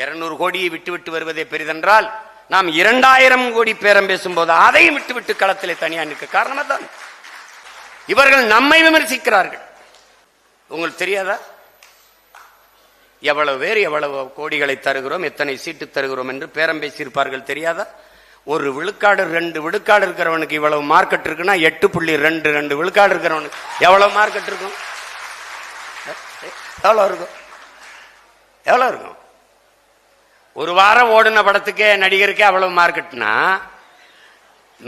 இருநூறு கோடியை விட்டு விட்டு வருவதே பெரிதென்றால் நாம் இரண்டாயிரம் கோடி பேரம் பேசும்போது அதையும் விட்டு விட்டு களத்திலே தனியாக நிற்க காரணமாக தான் இவர்கள் நம்மை விமர்சிக்கிறார்கள். உங்களுக்கு தெரியாதா? எவ்வளவு பேர் எவ்வளவு கோடிகளை தருகிறோம் எத்தனை சீட்டு தருகிறோம் என்று பேரம் பேசியிருப்பார்கள் தெரியாதா? ஒரு விழுக்காடு ரெண்டு விழுக்காடு இருக்கிறவனுக்கு இவ்வளவு மார்க்கெட் இருக்குன்னா எட்டு புள்ளி ரெண்டு ரெண்டு விழுக்காடு இருக்கிறவனுக்கு எவ்வளவு மார்க்கெட் இருக்கும் எவ்வளவு இருக்கும்? எவ்வளவு இருக்கும்? ஒரு வாரம் ஓடின படத்துக்கே நடிகருக்கே அவ்வளவு மார்க்கெட்னா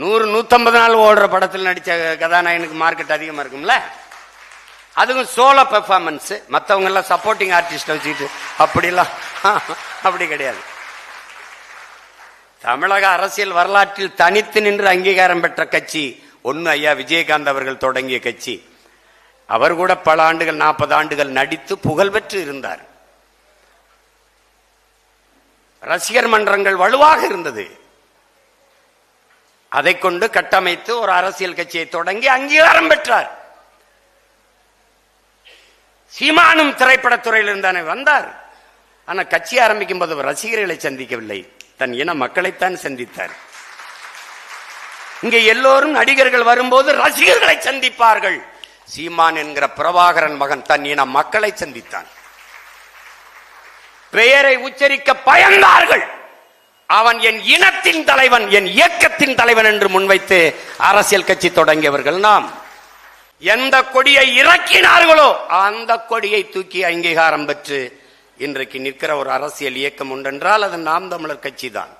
நூறு நூத்தம்பது நாள் ஓடுற படத்தில் நடித்த கதாநாயகனுக்கு மார்க்கெட் அதிகமாக இருக்கும்ல? அதுவும் சோலோ பெர்ஃபார்மன்ஸு மற்றவங்கெல்லாம் சப்போர்ட்டிங் ஆர்டிஸ்ட் வச்சுக்கிட்டு அப்படிலாம் அப்படி கிடையாது. தமிழக அரசியல் வரலாற்றில் தனித்து நின்று அங்கீகாரம் பெற்ற கட்சி ஒன்று ஐயா விஜயகாந்த் அவர்கள் தொடங்கிய கட்சி. அவர் கூட பல ஆண்டுகள் நாற்பது ஆண்டுகள் நடித்து புகழ்பெற்று இருந்தார். ரசிகர் மன்றங்கள் வலுவாக இருந்தது. அதை கொண்டு கட்டமைத்து ஒரு அரசியல் கட்சியை தொடங்கி அங்கீகாரம் பெற்றார். சீமானும் திரைப்படத்துறையில் இருந்தானே வந்தார். ஆனா கட்சி ஆரம்பிக்கும் போது ரசிகர்களை சந்திக்கவில்லை. தன் இன மக்களைத்தான் சந்தித்தார். இங்கே எல்லோரும் நடிகர்கள் வரும்போது ரசிகர்களை சந்திப்பார்கள். சீமான் என்கிற பிரபாகரன் மகன் தன் இன மக்களை சந்தித்தான். பெயரை உச்சரிக்க பயந்தார்கள். அவன் என் இனத்தின் தலைவன் என் இயக்கத்தின் தலைவன் என்று முன்வைத்து அரசியல் கட்சி தொடங்கியவர்கள் நாம். எந்த கொடியை இறக்கினார்களோ அந்த கொடியை தூக்கி அங்கீகாரம் பெற்று இன்றைக்கு நிற்கிற ஒரு அரசியல் இயக்கம் உண்டென்றால் அது நாம் தமிழர் கட்சி தான்